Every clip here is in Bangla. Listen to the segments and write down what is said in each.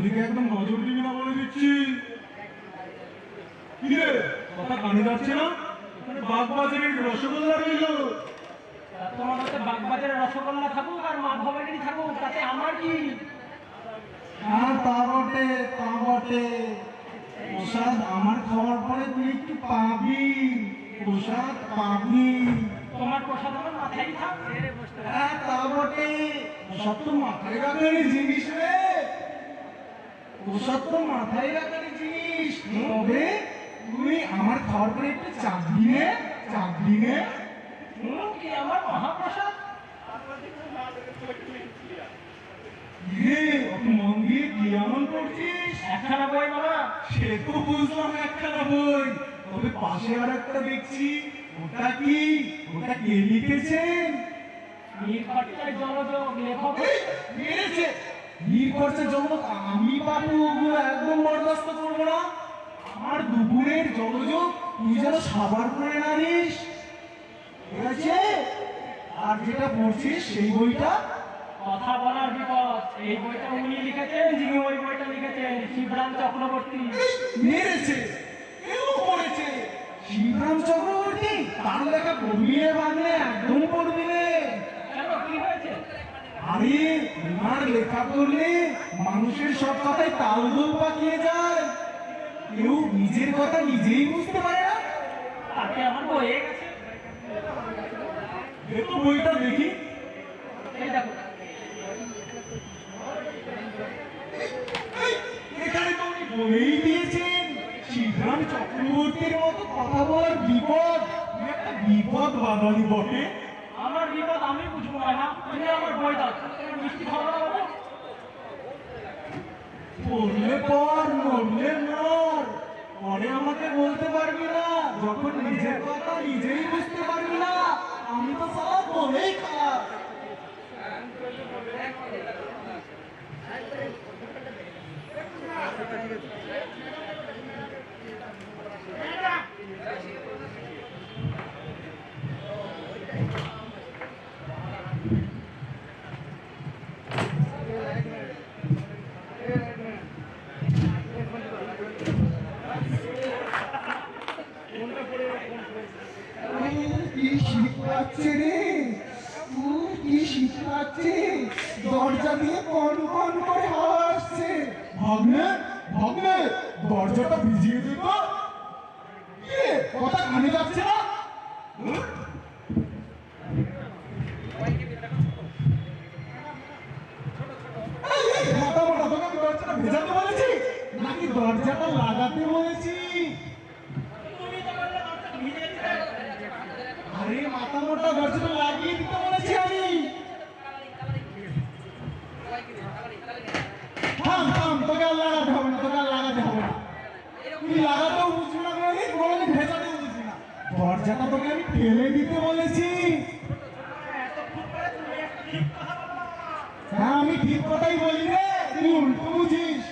ওদিকে একদম নজর দিবি না বলে দিচ্ছি। কথা কানে যাচ্ছে না? ওখানে রসগোল্লা রইল। তোমার কাছে বাগবাজারের রসগোল্লা থাকুক আর মা ভবানী থাকুক তাতে আমার কি? হ্যাঁ তা বটে তা বটে। প্রসাদ আমার খাওয়ার পরে তুই একটু পাবি। প্রসাদ পাবি। তোমার প্রসাদ আমার মাথায় থাক হ্যাঁ তা বটে। প্রসাদ তো মাথায় জিনিস রে। প্রসাদ তো মাথায় রাখার জিনিস। তবে তুই আমার খাওয়ার পরে একটু চাকরি নে চাকরি নে কি আমার মহাপ্রসাদ? রে অত মন দিয়ে কি এমন করছিস? একখানা বই বাবা। সে তো বুঝলাম একখানা বই। তবে পাশে আর একটা দেখছি। ওটা কি? ওটা কে লিখেছেন? লেখক। মেরেছে! আমি বাবু ওগুলো একদম বরদাস্ত করব না। আমার দুপুরের জলযোগ তুই যেন সাবার করে না নিস ঠিক আছে? আর যেটা পড়ছিস সেই বইটা। কথা বলার বিপদ। এই বইটা উনি লিখেছেন যিনি ওই বইটা লিখেছেন শিবরাম চক্রবর্তী। মেরেছে। কেউ করেছে। শিবরাম চক্রবর্তী? তার লেখা রে বাংলে একদম পড়বি রে কেন কি হয়েছে আরে তোমার লেখা পড়লে মানুষের সব কথাই তালগোল পাকিয়ে যায়। কেউ নিজের কথা নিজেই বুঝতে পারে না। তাতে আমার গেছে। বইটা দেখি। এখানে তো উনি বলেই দিয়েছেন। শিবরাম চক্রবর্তীর মতো কথা বলার বিপদ। একটা বিপদ বাঙালি বটে। আমার বিপদ আমি বুঝব না না তুমি আমার বই দাও। মিষ্টি খাওয়া পড়লে পর মরলে মর। পরে আমাকে বলতে পারবি না। যখন নিজের কথা নিজেই বুঝতে পারবি না, আমি তো সব বলেই খারাপ কি শীত লাগছে রে উহ, কি লাগছে দরজা দিয়ে কন কন করে হাওয়া আসছে। ভাগ্নে ভাগ্নে, দরজাটা ভিজিয়ে দিত কি কথা কানে যাচ্ছে না? বলেছি? নাকি দরজাটা লাগাতে বলেছি? আরে, মাথা মোটা দরজাটা লাগিয়ে দিতে বলেছি আমি। দরজাটা তোকে আমি ফেলে দিতে বলেছি। হ্যাঁ আমি ঠিক কথাই বলি রে তুই উল্টো বুঝিস।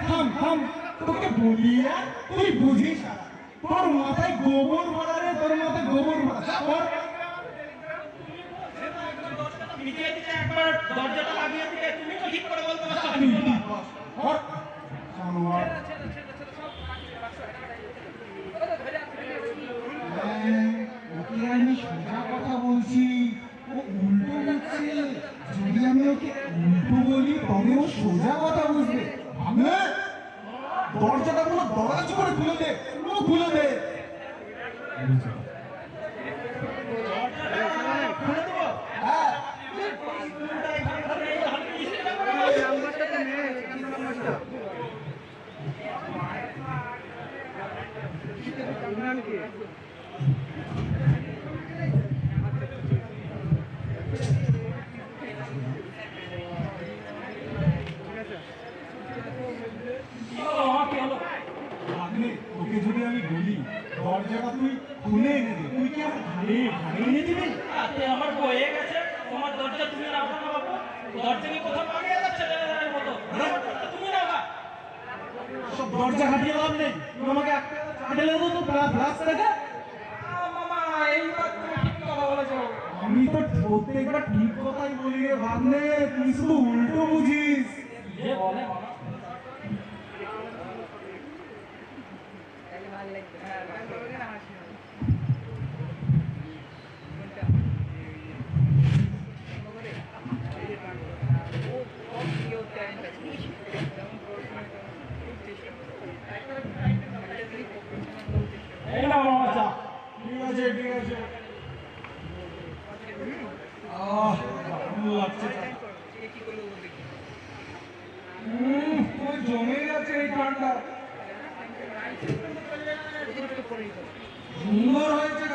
থাম তোকে বলি না তুই বুঝিস তোর মাথায় গোবর ভরা রে, তোর মাথায় গোবর ভরা দরজাটা সোজা কথা বুঝবে। দরজাটা পুরো দরাজ করে খুলে দে পুরো খুলে দে। ইমরান কে তোকে যদি আমি বলি দরজাটা তুই খুলে এনে দে। তুই কি আমার ঘাড়ে ঘাড়ে এনে দিবি? তাতে আমার বয়ে গেছে। তোমার দরজা তুমি না বাবু। দরজা কি কোথাও পালিয়ে যাচ্ছে ছেলেদের মতো তুমি রাখা সব দরজা হাঁটিয়ে লাভ নেই। তুই আমাকে একটা চা ঢেলে দে তো ফ্লাস থেকে মামা এইবার তুমি ঠিক কথা বলেছ। আমি তো প্রত্যেকবার ঠিক কথাই বলি রে ভাগ্নে। তুই শুধু উল্টো বুঝিস যে বলে মামা এই না মামা চা ঠিক আছে ঠিক আছে আহ দারুণ লাগছে চা। উম, পুরো জমে গেছে এই ঠান্ডা সুন্দর হয়েছে